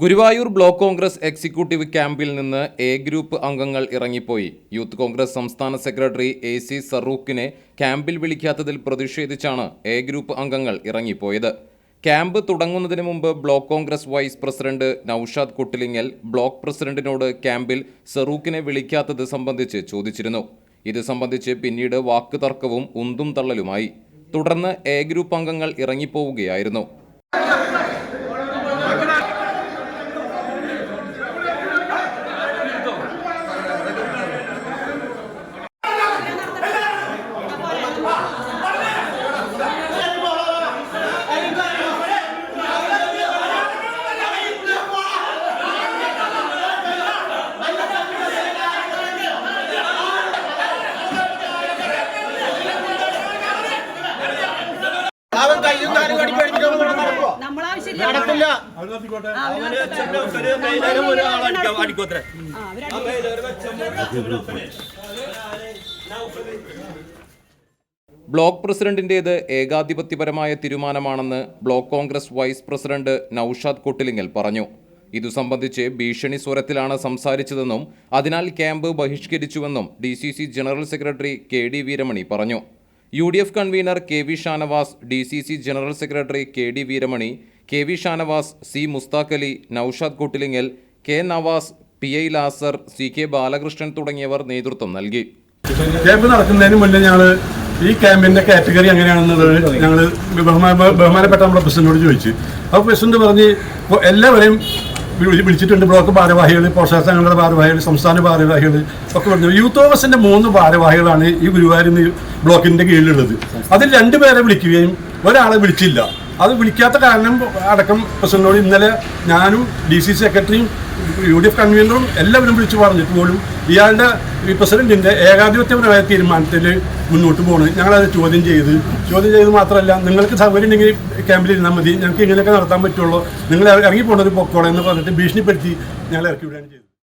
Guruvayur block Congress executive ക്യാമ്പിൽ നിന്ന് A group അംഗങ്ങൾ ഇറങ്ങിപ്പോയി. യൂത്ത് കോൺഗ്രസ് സംസ്ഥാന സെക്രട്ടറി എ സി സറൂഖിനെ ക്യാമ്പിൽ വിളിക്കാത്തതിൽ പ്രതിഷേധിച്ചാണ് എ ഗ്രൂപ്പ് അംഗങ്ങൾ ഇറങ്ങിപ്പോയത്. ക്യാമ്പ് തുടങ്ങുന്നതിന് മുമ്പ് block Congress vice president Noushad Kuttilingal block പ്രസിഡന്റിനോട് ക്യാമ്പിൽ സറൂഖിനെ വിളിക്കാത്തത് സംബന്ധിച്ച് ചോദിച്ചിരുന്നു. ഇത് സംബന്ധിച്ച് പിന്നീട് വാക്കുതർക്കവും ഉന്തും തള്ളലുമായി. തുടർന്ന് എ ഗ്രൂപ്പ് അംഗങ്ങൾ ഇറങ്ങിപ്പോവുകയായിരുന്നു. നടക്കില്ല. അടിക്കോത്രേ ബ്ലോക്ക് പ്രസിഡന്റിന്റേത് ഏകാധിപത്യപരമായ തീരുമാനമാണെന്ന് block Congress vice president Noushad Kottilingal പറഞ്ഞു. ഇതു സംബന്ധിച്ച് ഭീഷണി സ്വരത്തിലാണ് സംസാരിച്ചതെന്നും അതിനാൽ camp ബഹിഷ്കരിച്ചുവെന്നും D C C general secretary K D Veeramani പറഞ്ഞു. U D F convener K V Shanavas D C C general secretary K D Veeramani K V Shanavas C Mushtaq Ali Noushad Koottilingal K Navas P I Lazar C K Balakrishnan തുടങ്ങിയവർ നേതൃത്വം നൽകി. Camp നടക്കുന്നതിന് മുന്നേ ഞങ്ങൾ ഈ ക്യാമ്പിന്റെ category എങ്ങനെയാണെന്നുള്ളത് ഞങ്ങൾ ബഹുമാനപ്പെട്ട നമ്മുടെ പ്രസിഡന്റിനോട് ചോദിച്ചു. അപ്പോൾ പ്രസിഡന്റ് പറഞ്ഞ് എല്ലാവരെയും വിളിച്ചിട്ടുണ്ട് ബ്ലോക്ക് ഭാരവാഹികൾ പോഷക ഭാരവാഹികൾ സംസ്ഥാന ഭാരവാഹികൾ ഒക്കെ പറഞ്ഞു. യൂത്ത് ഓഫീസിന്റെ മൂന്ന് ഭാരവാഹികളാണ് ഈ ഗുരുവായൂർ നി- ബ്ലോക്കിന്റെ കീഴിലുള്ളത്. അതിൽ രണ്ടുപേരെ വിളിക്കുകയും ഒരാളെ വിളിച്ചില്ല. അത് വിളിക്കാത്ത കാരണം അടക്കം പ്രസിഡന്റിനോട് ഇന്നലെ ഞാനും ഡി സി സെക്രട്ടറിയും യു ഡി എഫ് കൺവീനറും എല്ലാവരും വിളിച്ചു പറഞ്ഞിട്ട് പോലും ഇയാളുടെ ഈ പ്രസിഡന്റിന്റെ ഏകാധിപത്യപരമായ തീരുമാനത്തിൽ മുന്നോട്ട് പോകണം ഞങ്ങളത് ചോദ്യം ചെയ്ത്. ചോദ്യം ചെയ്ത് മാത്രമല്ല നിങ്ങൾക്ക് സൗകര്യം ഉണ്ടെങ്കിൽ ക്യാമ്പിൽ ഇരുന്നാൽ മതി. ഞങ്ങൾക്ക് ഇങ്ങനെയൊക്കെ നടത്താൻ പറ്റുള്ളൂ. നിങ്ങൾ ഇറങ്ങി ഒരു പൊക്കോളെ എന്ന് പറഞ്ഞിട്ട് ഭീഷണിപ്പെടുത്തി ഞങ്ങൾ ഇറക്കി വിടുകയാണ് ചെയ്തത്.